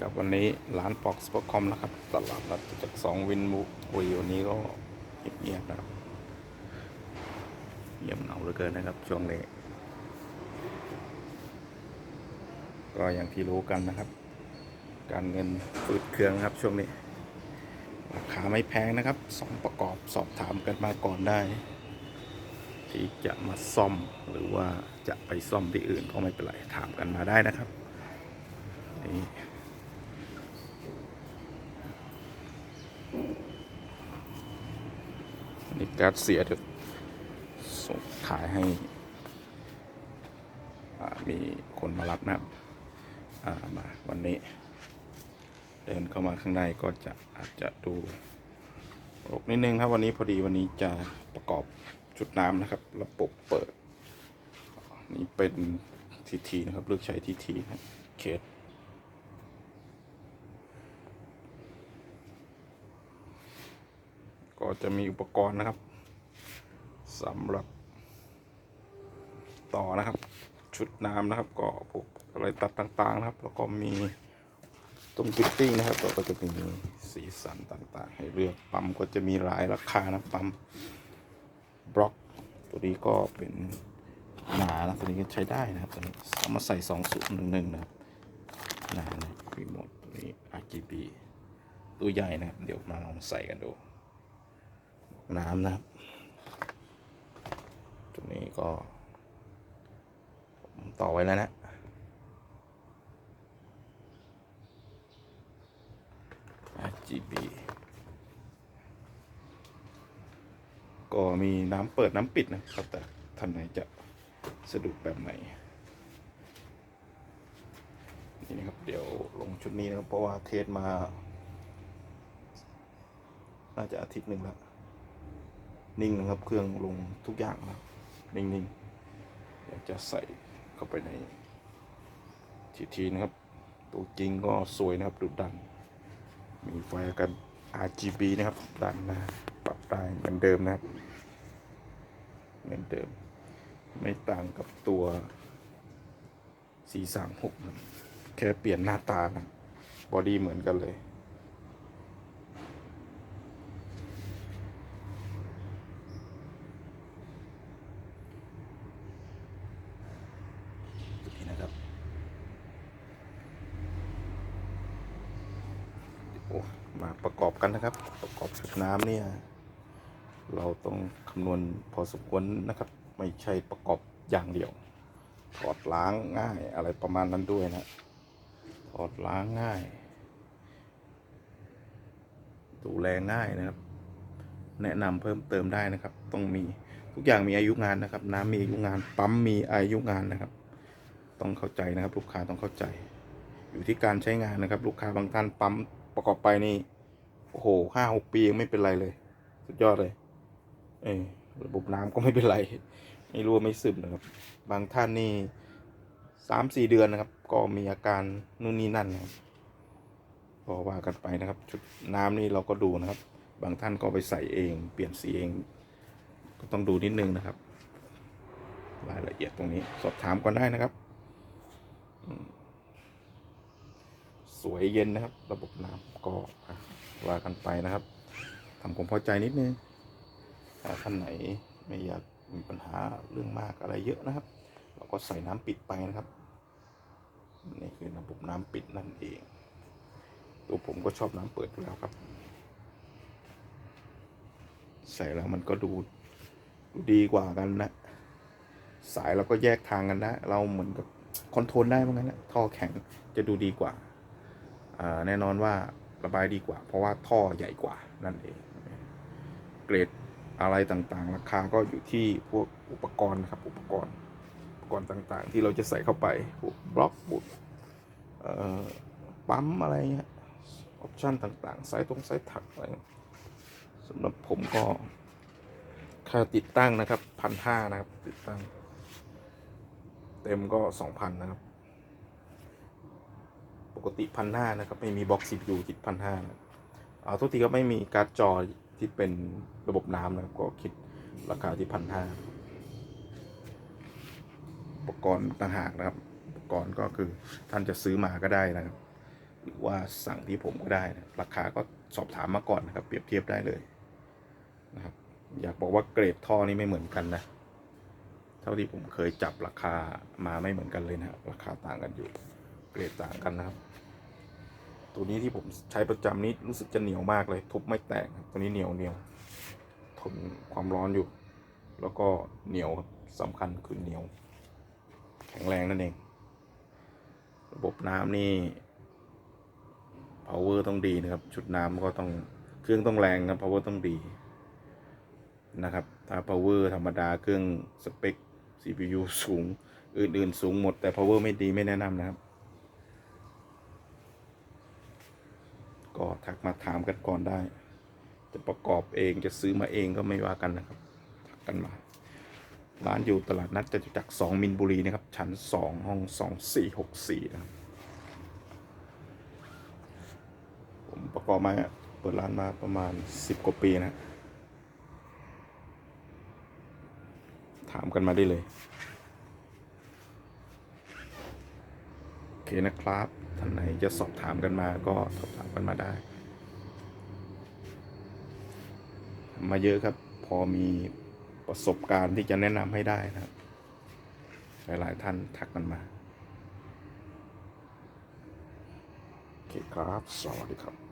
กับวันนี้ร้านปอกสปอคอมนะครับ ตลาดนัดจากสองวินมุกุยวันนี้ก็เงียบๆนะครับเงียบเหงาเหลือเกินนะครับ ช่วงนี้ ก็อย่างที่รู้กันนะครับ การเงินฟืดเครื่องครับช่วงนี้ ราคาไม่แพงนะครับสองประกอบสอบถามกันมาก่อนได้ ที่จะมาซ่อมหรือว่าจะไปซ่อมที่อื่นก็ไม่เป็นไรถามกันมาได้นะครับนี่ นี่การ์ดเสียเดี๋ยวส่งขายให้มีคนมารับนะครับมาวันนี้ เดินเข้ามาข้างในก็จะอาจจะดูรกนิดนึงครับวันนี้พอดีวันนี้จะประกอบชุดน้ำนะครับ ระบบเปิด นี่เป็นทีทีนะครับเลือกใช้ทีทีนะเคส ก็จะมีอุปกรณ์นะครับสำหรับ ต่อนะครับ ชุดน้ำนะครับ ก็พวกอะไรตัดต่างๆนะครับ แล้วก็มีตรงฟิตติ้งนะครับก็จะมีสีสันต่างๆ ให้เลือกปั๊มก็จะมีหลายราคานะปั๊มบล็อก ตัวนี้ก็เป็นหนานะตัวนี้ก็ใช้ได้นะครับตัวนี้เอามาใส่สองสูตรหนึ่งหนึ่งนะครับหนานะรีโมทตัวนี้ RGB ตัวใหญ่นะครับ เดี๋ยวมาลองใส่กันดู น้ำนะครับ ตัวนี้ก็ต่อไว้แล้วนะ RGB ก็มีน้ำเปิดน้ำปิดนะครับ แต่ท่านไหนจะสะดวกแบบไหน นี่นะครับ เดี๋ยวลงชุดนี้นะครับ เพราะว่าเทสมา น่าจะอาทิตย์หนึ่งแล้ว นิ่งนะครับเครื่องลงทุกอย่างแล้วนิ่งๆอยากจะใส่เข้าไปในทีทีนะครับ ตัวจริงก็สวยนะครับดุดัน มีไฟกัน RGB นะครับด้านน้าปรับได้เหมือนเดิมนะครับเหมือนเดิม ไม่ต่างกับตัว 436นะแค่เปลี่ยนหน้าตานะบอดี้เหมือนกันเลย นี่นะครับ โอ้ มาประกอบกันนะครับ ประกอบชุดน้ำเนี่ย เราต้องคำนวณพอสมควรนะครับ ไม่ใช่ประกอบอย่างเดียว ถอดล้างง่ายอะไรประมาณนั้นด้วยนะ ถอดล้างง่าย ดูแลง่ายนะครับ แนะนำเพิ่มเติมได้นะครับ ต้องมีทุกอย่างมีอายุงานนะครับ น้ำมีอายุงาน ปั๊มมีอายุงานนะครับ ต้องเข้าใจนะครับ ลูกค้าต้องเข้าใจ อยู่ที่การใช้งานนะครับ ลูกค้าบางท่านปั๊ม ประกอบไปนี่โอ้โหห้าหกปียังไม่เป็นไรเลย สุดยอดเลย เออระบบน้ำก็ไม่เป็นไร ไม่รั่วไม่ซึมนะครับ บางท่านนี่สามสี่เดือนนะครับ ก็มีอาการนู่นนี่นั่นนะครับก็ว่ากันไปนะครับ ชุดน้ำนี่เราก็ดูนะครับ บางท่านก็ไปใส่เอง เปลี่ยนสีเอง ก็ต้องดูนิดนึงนะครับ รายละเอียดตรงนี้ สอบถามก่อนได้นะครับ สวยเย็นนะครับ ระบบน้ำก็อะว่ากันไปนะครับทำความพอใจนิดนึงถ้าท่านไหนไม่อยากมีปัญหาเรื่องมากอะไรเยอะนะครับ เราก็ใส่น้ำปิดไปนะครับนี่คือระบบน้ำปิดนั่นเอง ตัวผมก็ชอบน้ำเปิดอยู่แล้วครับ ใส่แล้วมันก็ดูดูดีกว่ากันนะ สายเราก็แยกทางกันนะเราเหมือนกับคอนโทรลได้เหมือนกันนะท่อแข็งจะดูดีกว่า แน่นอนว่าระบายดีกว่า เพราะว่าท่อใหญ่กว่านั่นเอง เกรดอะไรต่างๆ ราคาก็อยู่ที่พวกอุปกรณ์นะครับอุปกรณ์อุปกรณ์ต่างๆ ที่เราจะใส่เข้าไปพวกบล็อกบุดปั๊มอะไรเงี้ยออปชั่นต่างๆ สายตรงสายถักอะไรสำหรับผมก็ค่าติดตั้งนะครับพันห้านะครับติดตั้ง เต็มก็สองพันนะครับ ปกติพันห้านะครับ ไม่มีบล็อกซีพียูคิดพันห้าเอาทุกทีก็ไม่มีการ์ดจอที่เป็นระบบน้ำนะครับ ก็คิดราคาที่พันห้าอุปกรณ์ต่างหากนะครับ อุปกรณ์ก็คือท่านจะซื้อมาก็ได้นะครับ หรือว่าสั่งที่ผมก็ได้นะราคาก็สอบถามมาก่อนนะครับ เปรียบเทียบได้เลยนะครับ อยากบอกว่าเกรดท่อนี่ไม่เหมือนกันนะเท่าที่ผมเคยจับราคามาไม่เหมือนกันเลยนะรราคาต่างกันอยู่ รดต่างกันนะครับ ตัวนี้ที่ผมใช้ประจำนี้รู้สึกจะเหนียวมากเลย ทุบไม่แตกตัวนี้เหนียวเหนียวทนความร้อนอยู่ แล้วก็เหนียวครับสำคัญคือเหนียว แข็งแรงนั่นเอง ระบบน้ำนี่ power ต้องดีนะครับ ชุดน้ำก็ต้องเครื่องต้องแรงนะ power ต้องดีนะครับ ถ้า power ธรรมดาเครื่องสเปค CPU สูง อื่นๆ สูงหมดแต่ power ไม่ดีไม่แนะนำนะครับ ก็ทักมาถามกันก่อนได้ จะประกอบเองจะซื้อมาเองก็ไม่ว่ากันนะครับ ทักกันมา ร้านอยู่ตลาดนัดจตุจักรสองมินบุรีนะครับ ชั้นสองห้องสองสี่หกสี่นะครับ ผมประกอบมาเปิดร้านมาประมาณสิบกว่าปีนะ ถามกันมาได้เลย โอเคนะครับ ท่านไหนจะสอบถามกันมาก็สอบถามกันมาได้ มาเยอะครับ พอมีประสบการณ์ที่จะแนะนำให้ได้นะครับ หลาย ๆ ท่านทักกันมา โอเคครับ สวัสดีครับ